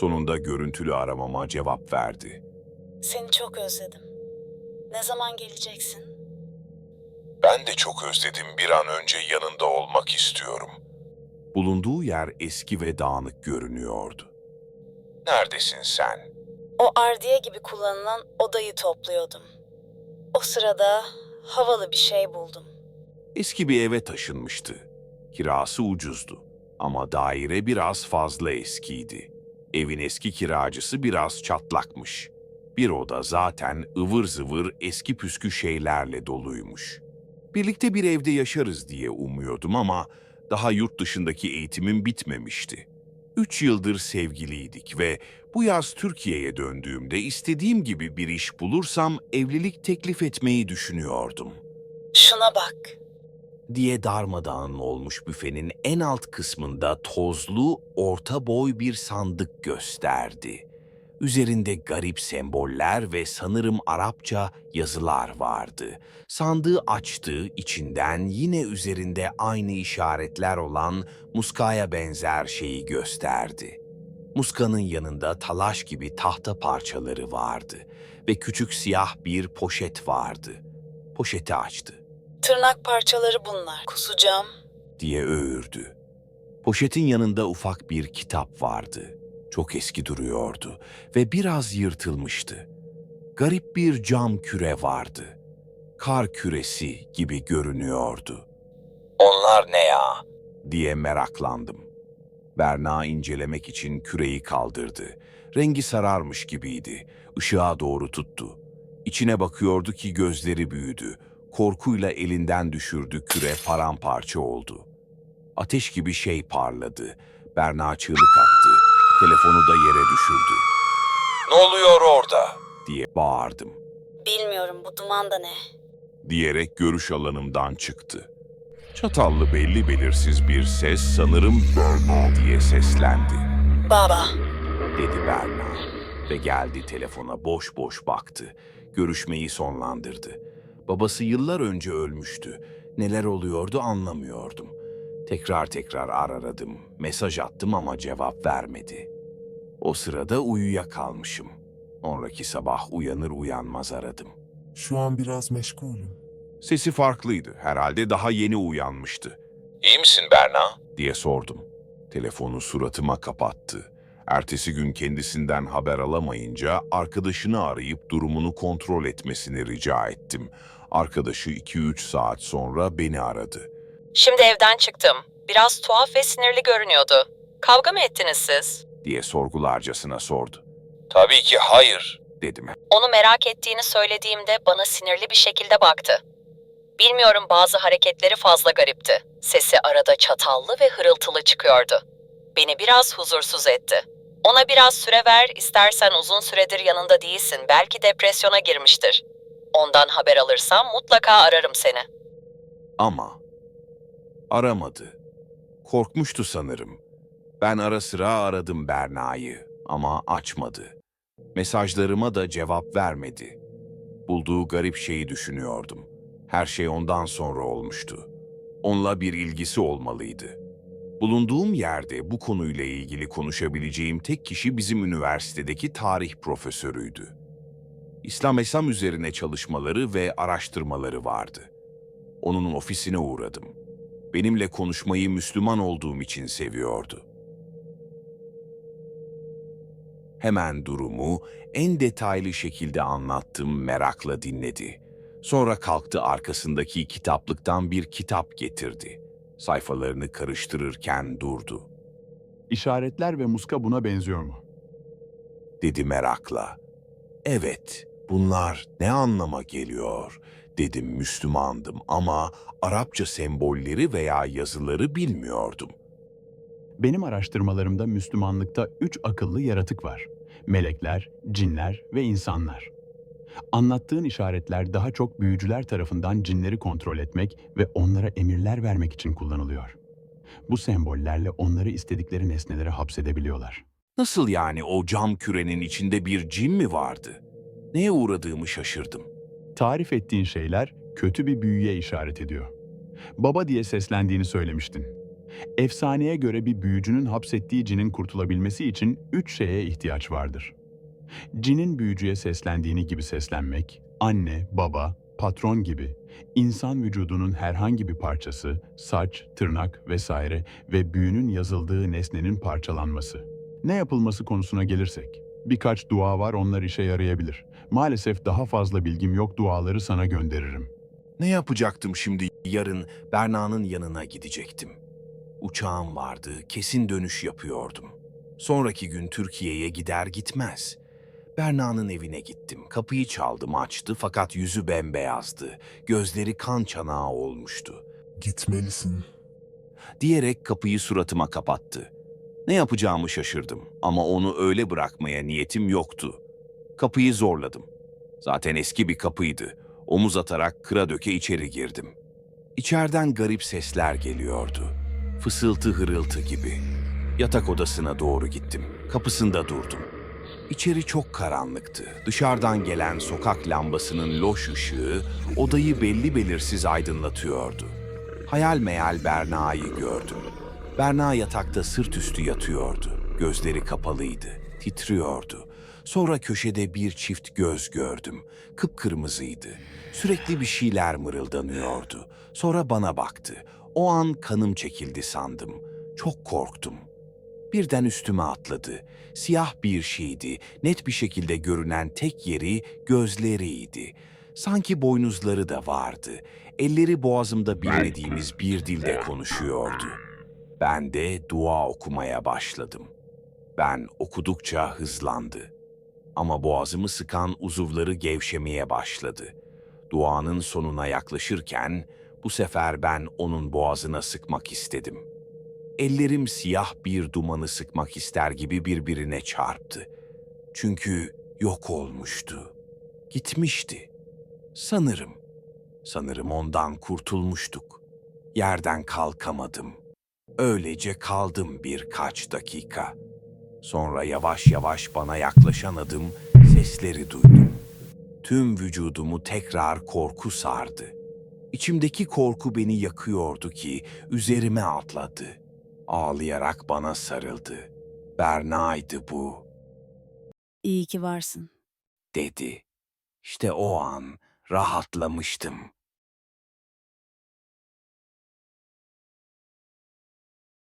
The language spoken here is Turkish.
Sonunda görüntülü aramama cevap verdi. Seni çok özledim. Ne zaman geleceksin? Ben de çok özledim. Bir an önce yanında olmak istiyorum. Bulunduğu yer eski ve dağınık görünüyordu. Neredesin sen? O ardiye gibi kullanılan odayı topluyordum. O sırada havalı bir şey buldum. Eski bir eve taşınmıştı. Kirası ucuzdu ama daire biraz fazla eskiydi. Evin eski kiracısı biraz çatlakmış. Bir oda zaten ıvır zıvır eski püskü şeylerle doluymuş. Birlikte bir evde yaşarız diye umuyordum ama daha yurt dışındaki eğitimim bitmemişti. Üç yıldır sevgiliydik ve bu yaz Türkiye'ye döndüğümde istediğim gibi bir iş bulursam evlilik teklif etmeyi düşünüyordum Şuna bak. Diye darmadağın olmuş büfenin en alt kısmında tozlu, orta boy bir sandık gösterdi. Üzerinde garip semboller ve sanırım Arapça yazılar vardı. Sandığı açtı, içinden yine üzerinde aynı işaretler olan muskaya benzer şeyi gösterdi. Muskanın yanında talaş gibi tahta parçaları vardı ve küçük siyah bir poşet vardı. Poşeti açtı. Tırnak parçaları bunlar. Kusacağım. diye öğürdü. Poşetin yanında ufak bir kitap vardı. Çok eski duruyordu ve biraz yırtılmıştı. Garip bir cam küre vardı. Kar küresi gibi görünüyordu. Onlar ne ya? diye meraklandım. Berna incelemek için küreyi kaldırdı. Rengi sararmış gibiydi. Işığa doğru tuttu. İçine bakıyordu ki gözleri büyüdü. Korkuyla elinden düşürdü küre paramparça oldu. Ateş gibi şey parladı. Berna çığlık attı. Telefonu da yere düşürdü. Ne oluyor orada? diye bağırdım. Bilmiyorum bu duman da ne. Diyerek görüş alanımdan çıktı. Çatallı belli belirsiz bir ses sanırım Berna diye seslendi. Baba. dedi Berna ve geldi telefona boş boş baktı. Görüşmeyi sonlandırdı. Babası yıllar önce ölmüştü. Neler oluyordu anlamıyordum. Tekrar tekrar araradım. Mesaj attım ama cevap vermedi. O sırada uyuyakalmışım. Sonraki sabah uyanır uyanmaz aradım. Şu an biraz meşgulüm. Sesi farklıydı. Herhalde daha yeni uyanmıştı. İyi misin Berna? diye sordum. Telefonu suratıma kapattı. Ertesi gün kendisinden haber alamayınca arkadaşını arayıp durumunu kontrol etmesini rica ettim. Arkadaşı 2-3 saat sonra beni aradı. Şimdi evden çıktım. Biraz tuhaf ve sinirli görünüyordu. Kavga mı ettiniz siz? diye sorgularcasına sordu. Tabii ki hayır dedim. Onu merak ettiğini söylediğimde bana sinirli bir şekilde baktı. Bilmiyorum bazı hareketleri fazla garipti. Sesi arada çatallı ve hırıltılı çıkıyordu. Beni biraz huzursuz etti. Ona biraz süre ver, istersen uzun süredir yanında değilsin, belki depresyona girmiştir. Ondan haber alırsam mutlaka ararım seni. Ama aramadı. Korkmuştu sanırım. Ben ara sıra aradım Berna'yı ama açmadı. Mesajlarıma da cevap vermedi. Bulduğu garip şeyi düşünüyordum. Her şey ondan sonra olmuştu. Onunla bir ilgisi olmalıydı. Bulunduğum yerde bu konuyla ilgili konuşabileceğim tek kişi bizim üniversitedeki tarih profesörüydü. İslam Esam üzerine çalışmaları ve araştırmaları vardı. Onun ofisine uğradım. Benimle konuşmayı Müslüman olduğum için seviyordu. Hemen durumu en detaylı şekilde anlattım, merakla dinledi. Sonra kalktı arkasındaki kitaplıktan bir kitap getirdi. Sayfalarını karıştırırken durdu. İşaretler ve muska buna benziyor mu? dedi merakla. Evet, bunlar ne anlama geliyor? Dedim Müslümandım ama Arapça sembolleri veya yazıları bilmiyordum. Benim araştırmalarımda Müslümanlıkta üç akıllı yaratık var. Melekler, cinler ve insanlar. Anlattığın işaretler daha çok büyücüler tarafından cinleri kontrol etmek ve onlara emirler vermek için kullanılıyor. Bu sembollerle onları istedikleri nesnelere hapsedebiliyorlar. Nasıl yani o cam kürenin içinde bir cin mi vardı? Neye uğradığımı şaşırdım. Tarif ettiğin şeyler kötü bir büyüye işaret ediyor. Baba diye seslendiğini söylemiştin. Efsaneye göre bir büyücünün hapsettiği cinin kurtulabilmesi için üç şeye ihtiyaç vardır. Cinin büyücüye seslendiğini gibi seslenmek, anne, baba, patron gibi, insan vücudunun herhangi bir parçası, saç, tırnak vesaire ve büyünün yazıldığı nesnenin parçalanması. Ne yapılması konusuna gelirsek, birkaç dua var onlar işe yarayabilir. Maalesef daha fazla bilgim yok duaları sana gönderirim. Ne yapacaktım şimdi? Yarın Berna'nın yanına gidecektim. Uçağım vardı, kesin dönüş yapıyordum. Sonraki gün Türkiye'ye gider gitmez. Berna'nın evine gittim. Kapıyı çaldım, açtı fakat yüzü bembeyazdı. Gözleri kan çanağı olmuştu. Gitmelisin. Diyerek kapıyı suratıma kapattı. Ne yapacağımı şaşırdım ama onu öyle bırakmaya niyetim yoktu. Kapıyı zorladım. Zaten eski bir kapıydı. Omuz atarak kıra döke içeri girdim. İçeriden garip sesler geliyordu. Fısıltı hırıltı gibi. Yatak odasına doğru gittim. Kapısında durdum. İçeri çok karanlıktı. Dışarıdan gelen sokak lambasının loş ışığı odayı belli belirsiz aydınlatıyordu. Hayal meyal Berna'yı gördüm. Berna yatakta sırt üstü yatıyordu. Gözleri kapalıydı, titriyordu. Sonra köşede bir çift göz gördüm. Kıpkırmızıydı. Sürekli bir şeyler mırıldanıyordu. Sonra bana baktı. O an kanım çekildi sandım. Çok korktum. Birden üstüme atladı. Siyah bir şeydi. Net bir şekilde görünen tek yeri gözleriydi. Sanki boynuzları da vardı. Elleri boğazımda bilmediğimiz bir dilde konuşuyordu. Ben de dua okumaya başladım. Ben okudukça hızlandı. Ama boğazımı sıkan uzuvları gevşemeye başladı. Duanın sonuna yaklaşırken bu sefer ben onun boğazına sıkmak istedim. Ellerim siyah bir dumanı sıkmak ister gibi birbirine çarptı. Çünkü yok olmuştu. Gitmişti. Sanırım. Sanırım ondan kurtulmuştuk. Yerden kalkamadım. Öylece kaldım birkaç dakika. Sonra yavaş yavaş bana yaklaşan adım sesleri duydum. Tüm vücudumu tekrar korku sardı. İçimdeki korku beni yakıyordu ki üzerime atladı. Ağlayarak bana sarıldı. Berna'ydı bu, İyi ki varsın. dedi. İşte o an rahatlamıştım.